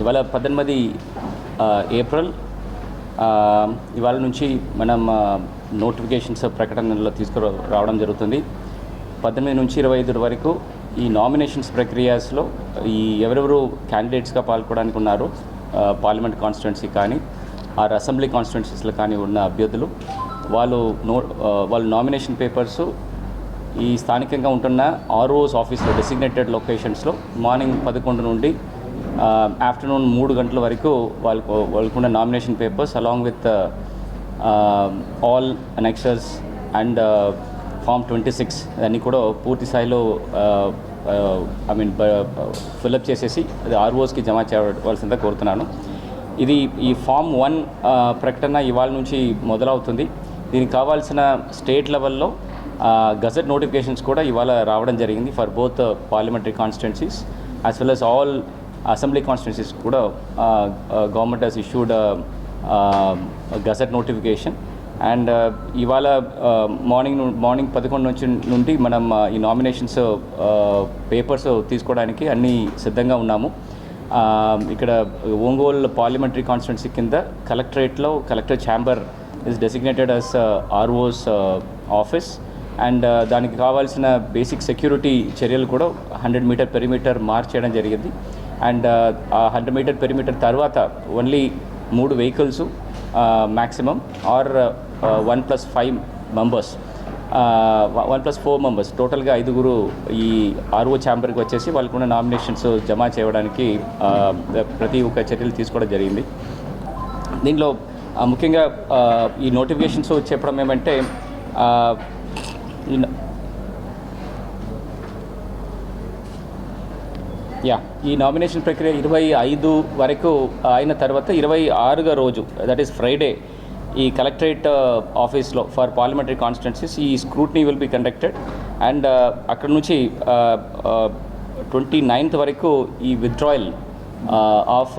ఇవాళ పద్దెనిమిది ఏప్రిల్ ఇవాళ నుంచి మనం నోటిఫికేషన్స్ ప్రకటనలో తీసుకురా రావడం జరుగుతుంది. పద్దెనిమిది నుంచి ఇరవై ఐదు వరకు ఈ నామినేషన్స్ ప్రక్రియస్లో ఈ ఎవరెవరు క్యాండిడేట్స్గా పాల్గొనడానికి ఉన్నారు పార్లమెంట్ కాన్స్టిట్యున్సీ కానీ ఆర్ అసెంబ్లీ కాన్స్టిట్యున్సీస్లో కానీ ఉన్న అభ్యర్థులు వాళ్ళు నో వాళ్ళు వాళ్ళ నామినేషన్ పేపర్సు ఈ స్థానికంగా ఉంటున్న ఆర్ఓస్ ఆఫీస్లో డెసిగ్నేటెడ్ లొకేషన్స్లో మార్నింగ్ పదకొండు నుండి Uh, ఆఫ్టర్నూన్ మూడు గంటల వరకు వాళ్ళకు వాళ్ళకున్న nomination papers along with all annexures and form twenty six అన్నీ కూడా పూర్తి స్థాయిలో ఐ మీన్ ఫిల్అప్ చేసేసి అది ఆర్ఓస్కి జమ చేయవలసిందిగా కోరుతున్నాను. ఇది ఈ ఫామ్ వన్ uh, ప్రకటన ఇవాళ నుంచి మొదలవుతుంది. దీనికి కావాల్సిన స్టేట్ లెవెల్లో గజెట్ నోటిఫికేషన్స్ కూడా ఇవాళ రావడం జరిగింది for both parliamentary constituencies as well as all assembly constituencies కూడా government has issued gazette notification and ఇవాళ మార్నింగ్ మార్నింగ్ పదకొండు నుంచి నుండి మనం ఈ నామినేషన్స్ పేపర్స్ తీసుకోవడానికి అన్నీ సిద్ధంగా ఉన్నాము. ఇక్కడ ఒంగోలు పార్లమెంటరీ కాన్స్టిట్యున్సీ కింద కలెక్టరేట్లో collector chamber is designated as RO's office and దానికి కావాల్సిన బేసిక్ సెక్యూరిటీ చర్యలు కూడా హండ్రెడ్ మీటర్ పెరిమీటర్ మార్క్ చేయడం జరిగింది. అండ్ ఆ హండ్రెడ్ మీటర్ పెరిమీటర్ తర్వాత ఓన్లీ మూడు vehicles maximum or one plus five members one plus four members టోటల్గా ఐదుగురు ఈ ఆర్ఓ ఛాంబర్కి వచ్చేసి వాళ్ళకున్న నామినేషన్స్ జమ చేయడానికి ప్రతి ఒక్క చర్యలు తీసుకోవడం జరిగింది. దీనిలో ముఖ్యంగా ఈ నోటిఫికేషన్స్ చెప్పడం ఏమంటే ఆ, ఈ న- యా ఈ నామినేషన్ ప్రక్రియ ఇరవై ఐదు వరకు అయిన తర్వాత ఇరవై ఆరుగా రోజు దట్ ఈస్ ఫ్రైడే ఈ కలెక్టరేట్ ఆఫీస్లో ఫర్ పార్లమెంటరీ కాన్స్టిట్యున్సీస్ ఈ scrutiny will be conducted and అక్కడ నుంచి ట్వంటీ నైన్త్ వరకు ఈ విత్డ్రాయల్ ఆఫ్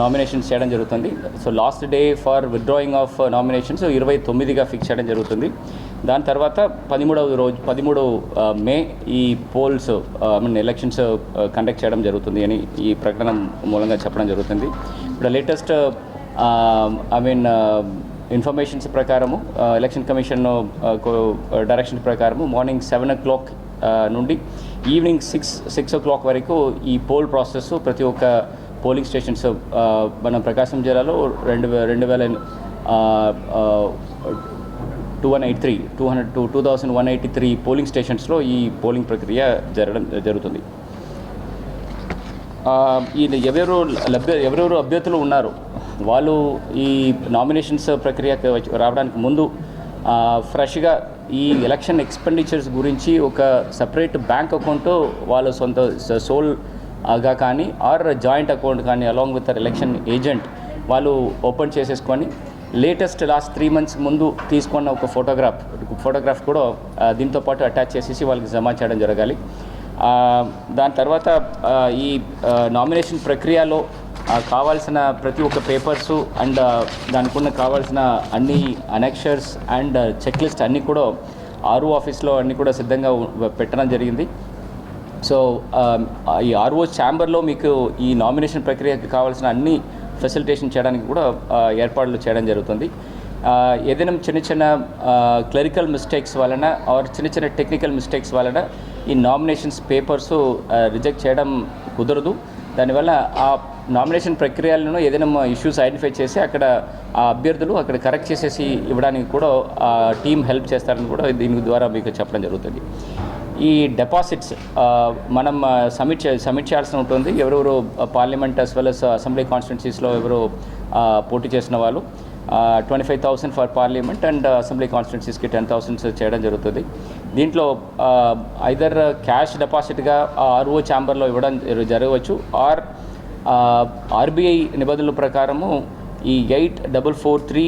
నామినేషన్స్ చేయడం జరుగుతుంది. So last day for withdrawing of nominations ఇరవై తొమ్మిదిగా ఫిక్స్ చేయడం జరుగుతుంది. దాని తర్వాత పదిమూడవ రోజు పదిమూడు మే ఈ polls I mean elections conduct చేయడం జరుగుతుంది అని ఈ ప్రకటన మూలంగా చెప్పడం జరుగుతుంది. ఇప్పుడు లేటెస్ట్ ఐ మీన్ ఇన్ఫర్మేషన్స్ ప్రకారము ఎలక్షన్ కమిషన్ డైరెక్షన్ ప్రకారము మార్నింగ్ సెవెన్ ఓ క్లాక్ నుండి evening six six o'clock వరకు ఈ పోల్ ప్రాసెస్ ప్రతి ఒక్క పోలింగ్ స్టేషన్స్ మన ప్రకాశం జిల్లాలో రెండు రెండు వేల two one eight three two hundred two two thousand one eighty three polling స్టేషన్స్లో ఈ పోలింగ్ ప్రక్రియ జరగడం జరుగుతుంది. ఈ ఎవరెవరు లభ్య ఎవరెవరు అభ్యర్థులు ఉన్నారు? వాళ్ళు ఈ నామినేషన్స్ ప్రక్రియ రావడానికి ముందు ఫ్రెష్గా ఈ ఎలక్షన్ ఎక్స్పెండిచర్స్ గురించి ఒక సపరేట్ బ్యాంక్ అకౌంట్ వాళ్ళ సొంత సోల్గా కానీ ఆర్ జాయింట్ అకౌంట్ కానీ అలాంగ్ విత్ ఎలక్షన్ ఏజెంట్ వాళ్ళు ఓపెన్ చేసేసుకొని లేటెస్ట్ లాస్ట్ త్రీ మంత్స్ ముందు తీసుకున్న ఒక ఫోటోగ్రాఫ్ ఫోటోగ్రాఫ్ కూడా దీంతో పాటు అటాచ్ చేసేసి వాళ్ళకి జమ చేయడం జరగాలి. దాని తర్వాత ఈ నామినేషన్ ప్రక్రియలో కావాల్సిన ప్రతి ఒక్క పేపర్సు అండ్ దానికున్న దానికి ఉన్న కావాల్సిన అన్ని అనెక్షర్స్ అండ్ చెక్ లిస్ట్ అన్నీ కూడా ఆర్ఓ ఆఫీస్లో అన్నీ కూడా సిద్ధంగా పెట్టడం జరిగింది. సో ఈ ఆర్ఓ ఛాంబర్లో మీకు ఈ నామినేషన్ ప్రక్రియకి కావాల్సిన అన్ని ఫెసిలిటేషన్ చేయడానికి కూడా ఏర్పాట్లు చేయడం జరుగుతుంది. ఏదైనా చిన్న చిన్న క్లరికల్ మిస్టేక్స్ వలన ఆర్ చిన్న చిన్న టెక్నికల్ మిస్టేక్స్ వలన ఈ నామినేషన్స్ పేపర్స్ రిజెక్ట్ చేయడం కుదరదు. దానివల్ల ఆ నామినేషన్ ప్రక్రియలను ఏదైనా ఇష్యూస్ ఐడెంటిఫై చేసి అక్కడ ఆ అభ్యర్థులు అక్కడ కరెక్ట్ చేసేసి ఇవ్వడానికి కూడా ఆ టీం హెల్ప్ చేస్తారని కూడా దీని ద్వారా మీకు చెప్పడం జరుగుతుంది. ఈ డిపాజిట్స్ మనం సబ్మిట్ చే సబ్మిట్ చేయాల్సి ఉంటుంది. ఎవరెవరు parliament as well as assembly కాన్స్టిట్యున్సీస్లో ఎవరు పోటీ చేసిన వాళ్ళు twenty five thousand for parliament and assembly కాన్స్టిట్యున్సీస్కి ten thousands చేయడం జరుగుతుంది. దీంట్లో ఐదర్ క్యాష్ డిపాజిట్గా ఆర్ఓ ఛాంబర్లో ఇవ్వడం జరగవచ్చు ఆర్ ఆర్బీఐ నిబంధనల ప్రకారము ఈ eight double four three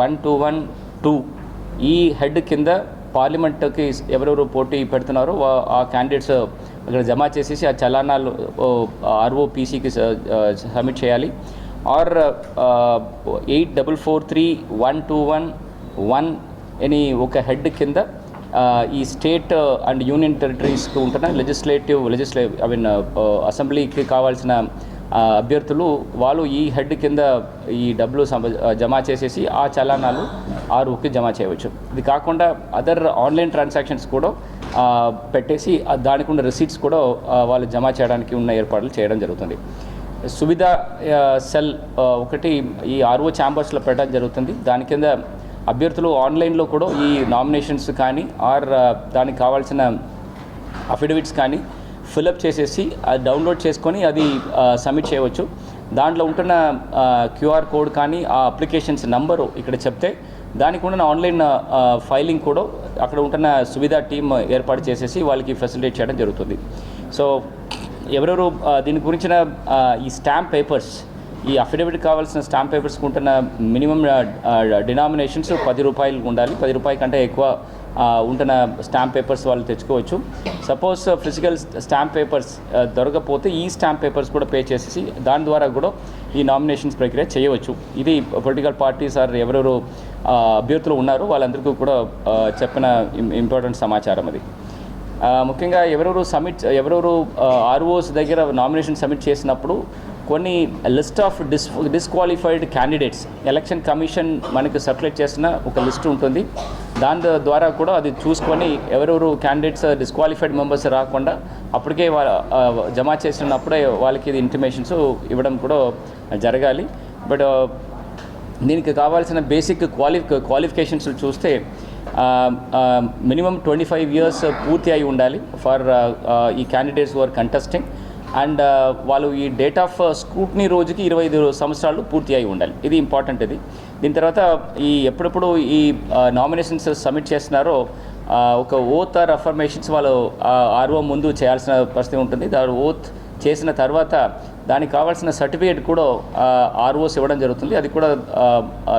one two one two ఈ హెడ్ కింద పార్లమెంట్కి ఎవరెవరు పోటీ పెడుతున్నారో వా- ఆ క్యాండిడేట్స్ uh, అక్కడ జమ చేసేసి ఆ చలానాలు ఆర్ఓపీసీకి uh, uh, సబ్మిట్ చేయాలి. Or eight double four three one two one one అని ఒక హెడ్ కింద ఈ స్టేట్ అండ్ యూనియన్ టెరిటరీస్కి ఉంటున్న లెజిస్లేటివ్ లెజిస్లే ఐ మీన్ అసెంబ్లీకి కావాల్సిన అభ్యర్థులు వాళ్ళు ఈ హెడ్ కింద ఈ డబ్బులు జమ చేసేసి ఆ చలానాలు ఆ రూకి జమ చేయవచ్చు. ఇది కాకుండా అదర్ ఆన్లైన్ ట్రాన్సాక్షన్స్ కూడా పెట్టేసి దానికి ఉన్న రిసీట్స్ కూడా వాళ్ళు జమ చేయడానికి ఉన్న ఏర్పాట్లు చేయడం జరుగుతుంది. సువిధ సెల్ ఒకటి ఈ ఆర్ఓ ఛాంబర్స్లో పెట్టడం జరుగుతుంది. దాని కింద అభ్యర్థులు ఆన్లైన్లో కూడా ఈ నామినేషన్స్ కానీ ఆర్ దానికి కావాల్సిన అఫిడవిట్స్ కానీ ఫిలప్ చేసేసి అది డౌన్లోడ్ చేసుకొని అది సబ్మిట్ చేయవచ్చు. దాంట్లో ఉంటున్న క్యూఆర్ కోడ్ కానీ ఆ అప్లికేషన్స్ నంబరు ఇక్కడ చెప్తే దానికి ఉన్న ఆన్లైన్ ఫైలింగ్ కూడా అక్కడ ఉంటున్న సువిధ టీమ్ ఏర్పాటు చేసేసి వాళ్ళకి ఫెసిలిటేట్ చేయడం జరుగుతుంది. సో ఎవరెవరు దీని గురించిన ఈ స్టాంప్ పేపర్స్ ఈ అఫిడవిట్ కావాల్సిన స్టాంప్ పేపర్స్కి ఉంటున్న మినిమం డినామినేషన్స్ పది రూపాయలు ఉండాలి. పది రూపాయల కంటే ఎక్కువ ఉంటున్న స్టాంప్ పేపర్స్ వాళ్ళు తెచ్చుకోవచ్చు. సపోజ్ ఫిజికల్ స్టాంప్ పేపర్స్ దొరకకపోతే ఈ స్టాంప్ పేపర్స్ కూడా పే చేసేసి దాని ద్వారా కూడా ఈ నామినేషన్స్ ప్రక్రియ చేయవచ్చు. ఇది పొలిటికల్ పార్టీస్ ఆర్ ఎవరెవరు అభ్యర్థులు ఉన్నారో వాళ్ళందరికీ కూడా చెప్పిన ఇంపార్టెంట్ సమాచారం అది. ముఖ్యంగా ఎవరెవరు సబ్మిట్ ఎవరెవరు ఆర్ఓస్ దగ్గర నామినేషన్ సబ్మిట్ చేసినప్పుడు కొన్ని list of dis disqualified candidates election commission మనకు సర్క్యులేట్ చేసిన ఒక లిస్ట్ ఉంటుంది. దాని ద్వారా కూడా అది చూసుకొని ఎవరెవరు క్యాండిడేట్స్ డిస్క్వాలిఫైడ్ మెంబర్స్ రాకుండా అప్పటికే వాళ్ళ uh, జమ చేసినప్పుడే వాళ్ళకి ఇది ఇంటిమేషన్స్ ఇవ్వడం కూడా జరగాలి. బట్ uh, దీనికి కావాల్సిన బేసిక్ క్వాలి క్వాలిఫికేషన్స్ చూస్తే మినిమం ట్వంటీ ఫైవ్ ఇయర్స్ పూర్తి అయి ఉండాలి ఫర్ uh, ఈ క్యాండిడేట్స్ ఆర్ కంటెస్టింగ్ అండ్ వాళ్ళు ఈ డేట్ ఆఫ్ స్క్రూట్నీ రోజుకి ఇరవై ఐదు సంవత్సరాలు పూర్తి అయి ఉండాలి. ఇది ఇంపార్టెంట్ ఇది. దీని తర్వాత ఈ ఎప్పుడెప్పుడు ఈ నామినేషన్స్ సబ్మిట్ చేస్తున్నారో ఒక ఓత్ ఆర్ అఫర్మేషన్స్ వాళ్ళు ఆర్ఓ ముందు చేయాల్సిన పరిస్థితి ఉంటుంది. దాని ఓత్ చేసిన తర్వాత దానికి కావాల్సిన సర్టిఫికేట్ కూడా ఆర్ఓస్ ఇవ్వడం జరుగుతుంది. అది కూడా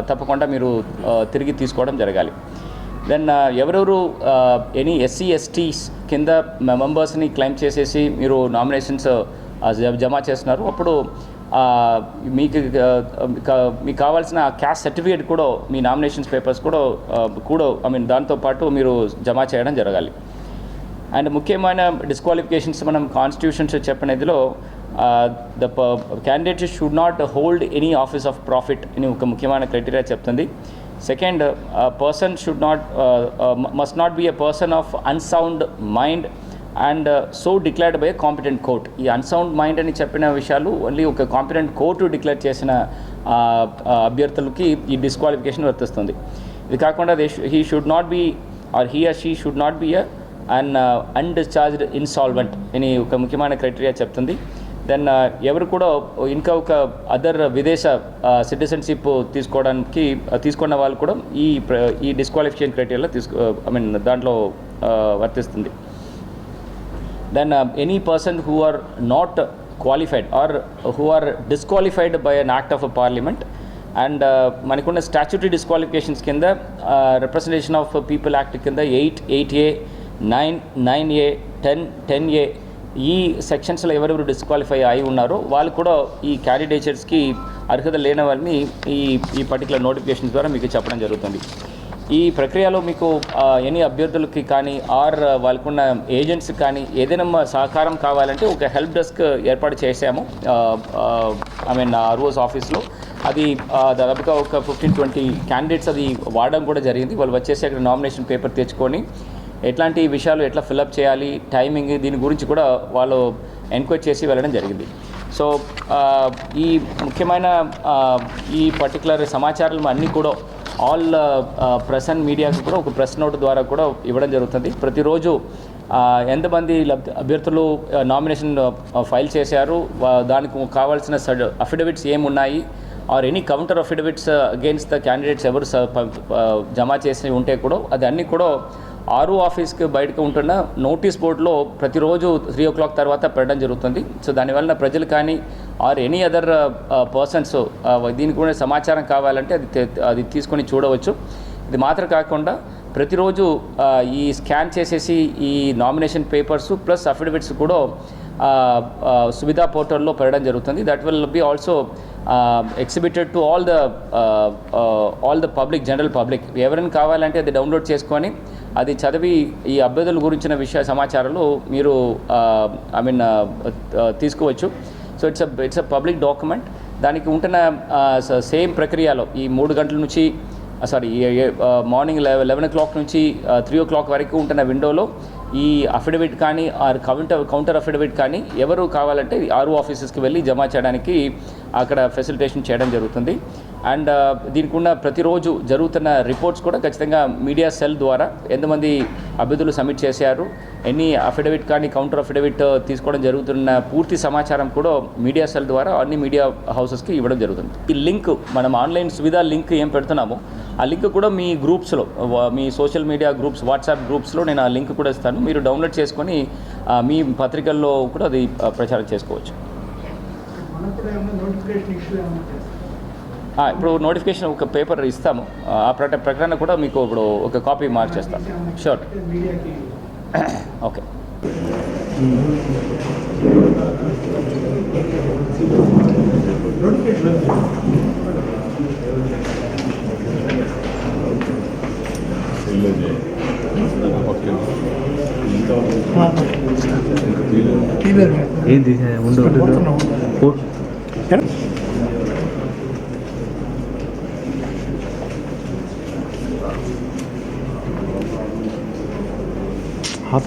తప్పకుండా మీరు తిరిగి తీసుకోవడం జరగాలి. దెన్ uh, ఎవరెవరు ఎనీ ఎస్సీ ఎస్టీస్ కింద మెంబర్స్ని క్లెయిమ్ చేసేసి మీరు నామినేషన్స్ uh, జమ చేస్తున్నారు. అప్పుడు మీకు మీకు కావాల్సిన క్యాస్ట్ సర్టిఫికేట్ కూడా మీ నామినేషన్స్ పేపర్స్ కూడా కూడా ఐ మీన్ దాంతోపాటు మీరు జమ చేయడం జరగాలి. అండ్ ముఖ్యమైన డిస్క్వాలిఫికేషన్స్ మనం constitutions చెప్పినదిలో the candidate should not hold any office of profit అని ఒక ముఖ్యమైన క్రైటీరియా చెప్తుంది. Second person should not must not be a person of unsound mind and so declared by competent court ఈ unsound mind అని చెప్పిన విషయాలు only ఒక competent court declare చేసిన అభ్యర్థులకి ఈ డిస్క్వాలిఫికేషన్ వర్తిస్తుంది. ఇది కాకుండా they he should not be or he or she should not be un and undischarged insolvent అని ఒక ముఖ్యమైన క్రైటీరియా చెప్తుంది. దెన్ ఎవరు కూడా ఇంకా ఒక అదర్ విదేశ సిటిజన్షిప్ తీసుకోవడానికి తీసుకున్న వాళ్ళు కూడా ఈ ఈ డిస్క్వాలిఫికేషన్ క్రైటీరియాలో తీసుకో ఐ మీన్ దాంట్లో వర్తిస్తుంది. Then any person who are not qualified or who are disqualified by an act of parliament and మనకున్న స్టాచ్యూటరీ డిస్క్వాలిఫికేషన్స్ కింద రిప్రజెంటేషన్ ఆఫ్ పీపుల్ యాక్ట్ కింద eight eight A nine nine A ten ten A ఈ సెక్షన్స్లో ఎవరెవరు disqualify అయి ఉన్నారో వాళ్ళు కూడా ఈ క్యాండిడేచర్స్కి అర్హత లేని వాళ్ళని ఈ ఈ పర్టికులర్ నోటిఫికేషన్ ద్వారా మీకు చెప్పడం జరుగుతుంది. ఈ ప్రక్రియలో మీకు ఎనీ అభ్యర్థులకి కానీ ఆర్ వాళ్ళకున్న ఏజెంట్స్ కానీ ఏదైనా సహకారం కావాలంటే ఒక హెల్ప్ డెస్క్ ఏర్పాటు చేశాము. ఐ మీన్ ఆర్ఓస్ ఆఫీస్లో అది దాదాపుగా ఒక ఫిఫ్టీన్ ట్వంటీ క్యాండిడేట్స్ అది వాడడం కూడా జరిగింది. వాళ్ళు వచ్చేసి అక్కడ నామినేషన్ పేపర్ తెచ్చుకొని ఎట్లాంటి విషయాలు ఎట్లా ఫిల్అప్ చేయాలి టైమింగ్ దీని గురించి కూడా వాళ్ళు ఎంక్వైరీ చేసి వెళ్ళడం జరిగింది. సో ఈ ముఖ్యమైన ఈ పర్టికులర్ సమాచారాలు అన్నీ కూడా ఆల్ ప్రెస్ అండ్ మీడియాకు కూడా ఒక ప్రెస్ నోట్ ద్వారా కూడా ఇవ్వడం జరుగుతుంది. ప్రతిరోజు ఎంతమంది లబ్ధి అభ్యర్థులు నామినేషన్ ఫైల్ చేశారు దానికి కావాల్సిన అఫిడవిట్స్ ఏమున్నాయి or any counter affidavits against the candidates ఎవరు స- జమ చేసి ఉంటే కూడా అది అన్నీ కూడా ఆరు ఆఫీస్కి బయటకు ఉంటున్న నోటీస్ బోర్డులో ప్రతిరోజు త్రీ ఓ క్లాక్ తర్వాత పెట్టడం జరుగుతుంది. సో దానివల్ల ప్రజలు కానీ ఆర్ ఎనీ అదర్ పర్సన్స్ దీనికి కూడా సమాచారం కావాలంటే అది అది తీసుకొని చూడవచ్చు. ఇది మాత్రం కాకుండా ప్రతిరోజు ఈ స్కాన్ చేసేసి ఈ నామినేషన్ పేపర్స్ ప్లస్ అఫిడవిట్స్ కూడా సువిధా పోర్టల్లో పెట్టడం జరుగుతుంది. That will be also exhibited to all the all the public general public ఎవరైనా కావాలంటే అది డౌన్లోడ్ చేసుకొని అది చదివి ఈ అభ్యర్థుల గురించిన విషయ సమాచారాలు మీరు uh, I mean uh, uh, తీసుకోవచ్చు. So it's a it's a public document దానికి ఉంటున్న సేమ్ ప్రక్రియలో ఈ మూడు గంటల నుంచి sorry morning eleven eleven o'clock నుంచి త్రీ ఓ క్లాక్ వరకు ఉంటున్న విండోలో ఈ అఫిడవిట్ కానీ ఆర్ కౌంటర్ కౌంటర్ అఫిడవిట్ కానీ ఎవరు కావాలంటే ఆరు ఆఫీసెస్కి వెళ్ళి జమ చేయడానికి అక్కడ ఫెసిలిటేషన్ చేయడం జరుగుతుంది. అండ్ దీనికి ఉన్న ప్రతిరోజు జరుగుతున్న రిపోర్ట్స్ కూడా ఖచ్చితంగా మీడియా సెల్ ద్వారా ఎంతమంది అభ్యర్థులు సబ్మిట్ చేశారు ఎన్ని అఫిడవిట్ కానీ కౌంటర్ అఫిడవిట్ తీసుకోవడం జరుగుతున్న పూర్తి సమాచారం కూడా మీడియా సెల్ ద్వారా అన్ని మీడియా హౌసెస్కి ఇవ్వడం జరుగుతుంది. ఈ లింక్ మనం ఆన్లైన్ సువిధ లింక్ ఏం పెడుతున్నామో ఆ లింక్ కూడా మీ గ్రూప్స్లో మీ సోషల్ మీడియా గ్రూప్స్ వాట్సాప్ గ్రూప్స్లో నేను ఆ లింక్ కూడా ఇస్తాను. మీరు డౌన్లోడ్ చేసుకొని మీ పత్రికల్లో కూడా అది ప్రచారం చేసుకోవచ్చు. ఇప్పుడు నోటిఫికేషన్ ఒక పేపర్ ఇస్తాము. ఆ ప్రక ప్రకటన కూడా మీకు ఇప్పుడు ఒక కాపీ మార్చేస్తాం. షూర్ ఓకే నోటిఫికేషన్ ఓకే ఏంది ఉండు ఓ- हाँ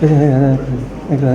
पापा ఇక్కడ